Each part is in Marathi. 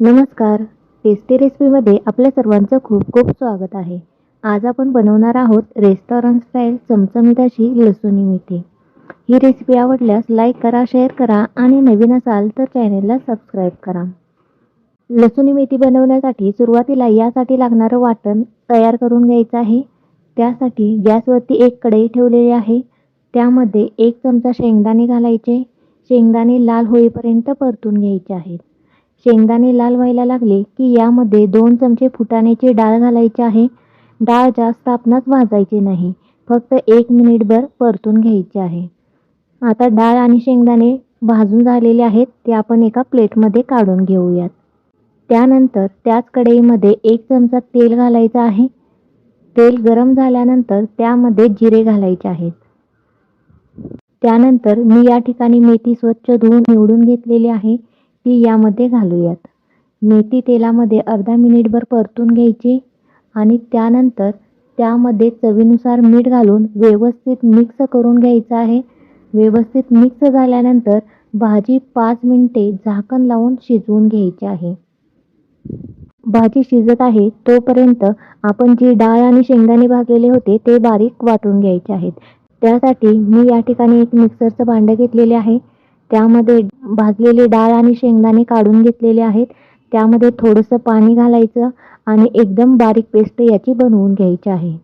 नमस्कार. टेस्टी रेसिपीमध्ये आपल्या सर्वांचं खूप खूप स्वागत आहे. आज आपण बनवणार आहोत रेस्टॉरंट स्टाईल चमचमीत अशी लसूणी मेथी. ही रेसिपी आवडल्यास लाईक करा शेअर करा आणि नवीन असाल तर चॅनेलला सबस्क्राईब करा. लसूणी मेथी बनवण्यासाठी सुरुवातीला यासाठी लागणारं वाटण तयार करून घ्यायचं आहे. त्यासाठी गॅसवरती एक कढई ठेवलेली आहे. त्यामध्ये एक चमचा शेंगदाणे घालायचे. शेंगदाणे लाल होईपर्यंत परतून घ्यायचे आहेत. शेंगदाणे लाल व्हायला लागले की यामध्ये दोन चमचे फुटाण्याची डाळ घालायची आहे. डाळ जास्त आपणास भाजायची नाही. फक्त एक मिनिटभर परतून घ्यायची आहे. आता डाळ आणि शेंगदाणे भाजून झालेले आहेत ते आपण एका प्लेटमध्ये काढून घेऊयात. त्यानंतर त्याच कढईमध्ये एक चमचा तेल घालायचं आहे. तेल गरम झाल्यानंतर त्यामध्ये जिरे घालायचे आहेत. त्यानंतर मी या ठिकाणी मेथी स्वच्छ धुवून निवडून घेतलेली आहे. ती यामध्ये घालूयात. मेथी तेलामध्ये अर्धा मिनिटभर परतून घ्यायची आणि त्यानंतर त्यामध्ये चवीनुसार मीठ घालून व्यवस्थित मिक्स करून घ्यायचं आहे. व्यवस्थित मिक्स झाल्यानंतर भाजी पाच मिनिटे झाकण लावून शिजवून घ्यायची आहे. भाजी शिजत आहे तोपर्यंत आपण जी डाळ आणि शेंगदाणे भाजलेले होते ते बारीक वाटून घ्यायचे आहेत. त्यासाठी मी या ठिकाणी एक मिक्सरचं भांडं घेतलेले आहे. त्यामध्ये भाजलेली डाळ आणि शेंगदाणे काढून घेतलेले आहेत. त्यामध्ये थोडंसं पाणी घालायचं आणि एकदम बारीक पेस्ट याची बनवून घ्यायची आहे.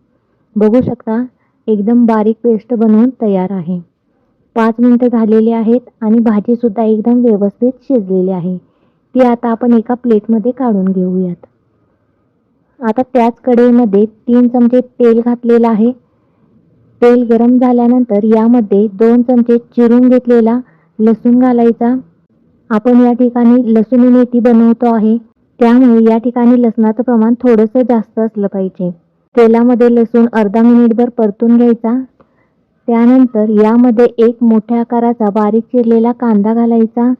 बघू शकता एकदम बारीक पेस्ट बनवून तयार आहे. पाच मिनटं झालेली आहेत आणि भाजीसुद्धा एकदम व्यवस्थित शिजलेली आहे. ती आता आपण एका प्लेटमध्ये काढून घेऊयात. आता त्याच कढईमध्ये तीन चमचे तेल घातलेलं आहे. तेल गरम झाल्यानंतर यामध्ये दोन चमचे चिरून घेतलेला लसूण घालायचा. आपण या ठिकाणी लसूण मेथी बनवतो आहे. त्यामुळे या ठिकाणी लसणाचं प्रमाण थोडंसं जास्त असलं पाहिजे. तेलामध्ये लसूण अर्धा मिनिटभर परतून घ्यायचा. त्यानंतर यामध्ये एक मोठ्या आकाराचा बारीक चिरलेला कांदा घालायचा.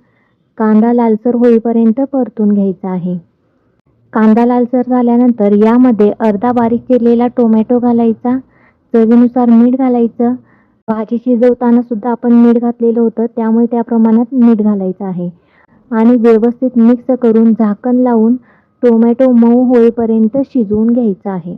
कांदा लालसर होईपर्यंत परतून घ्यायचा आहे. कांदा लालसर झाल्यानंतर यामध्ये अर्धा बारीक चिरलेला टोमॅटो घालायचा. चवीनुसार मीठ घालायचं. भाजी शिजवताना सुद्धा आपण मीठ घातलेलं होतं त्यामुळे त्या प्रमाणात मीठ घालायचं आहे. आणि व्यवस्थित मिक्स करून झाकण लावून टोमॅटो मऊ होईपर्यंत शिजवून घ्यायचं आहे.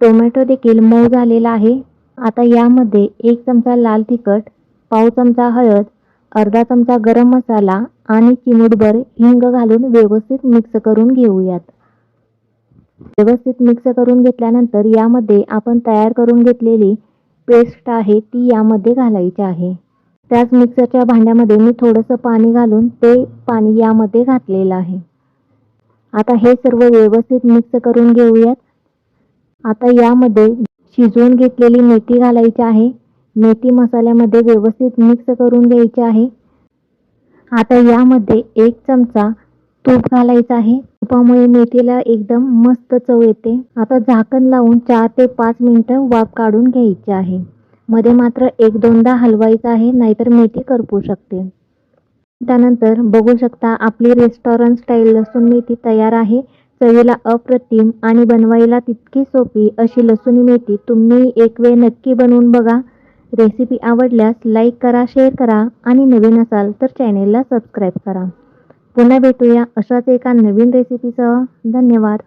टोमॅटो देखील मऊ झालेला आहे. आता यामध्ये एक चमचा लाल तिखट पाव चमचा हळद अर्धा चमचा गरम मसाला आणि चिमूटभर हिंग घालून व्यवस्थित मिक्स करून घेऊयात. व्यवस्थित मिक्स करून घेतल्यानंतर यामध्ये आपण तयार करून घेतलेली पेस्ट आहे ती यामध्ये घालायची आहे. त्याच मिक्सरच्या भांड्यामध्ये मी थोडंसं पाणी घालून ते पाणी यामध्ये घातलेलं आहे. आता हे सर्व व्यवस्थित मिक्स करून घेऊयात. आता यामध्ये शिजवून घेतलेली मेथी घालायची आहे. मेथी मसाल्यामध्ये व्यवस्थित मिक्स करून घ्यायची आहे. आता यामध्ये एक चमचा तूप घालायचं आहे. तुपामुळे मेथीला एकदम मस्त चव येते. आता झाकण लावून चार ते पाच मिनटं वाफ काढून घ्यायची आहे. मध्ये मात्र एक दोनदा हलवायचं आहे नाहीतर मेथी करपू शकते. त्यानंतर बघू शकता आपली रेस्टॉरंट स्टाईल लसूण मेथी तयार आहे. चवीला अप्रतिम आणि बनवायला तितकी सोपी अशी लसूणी मेथी तुम्ही एक वेळ नक्की बनवून बघा. रेसिपी आवडल्यास लाईक करा शेअर करा आणि नवीन असाल तर चॅनेलला सबस्क्राईब करा. पुन्हा भेटूया अशाच एका नवीन रेसिपीसह धन्यवाद.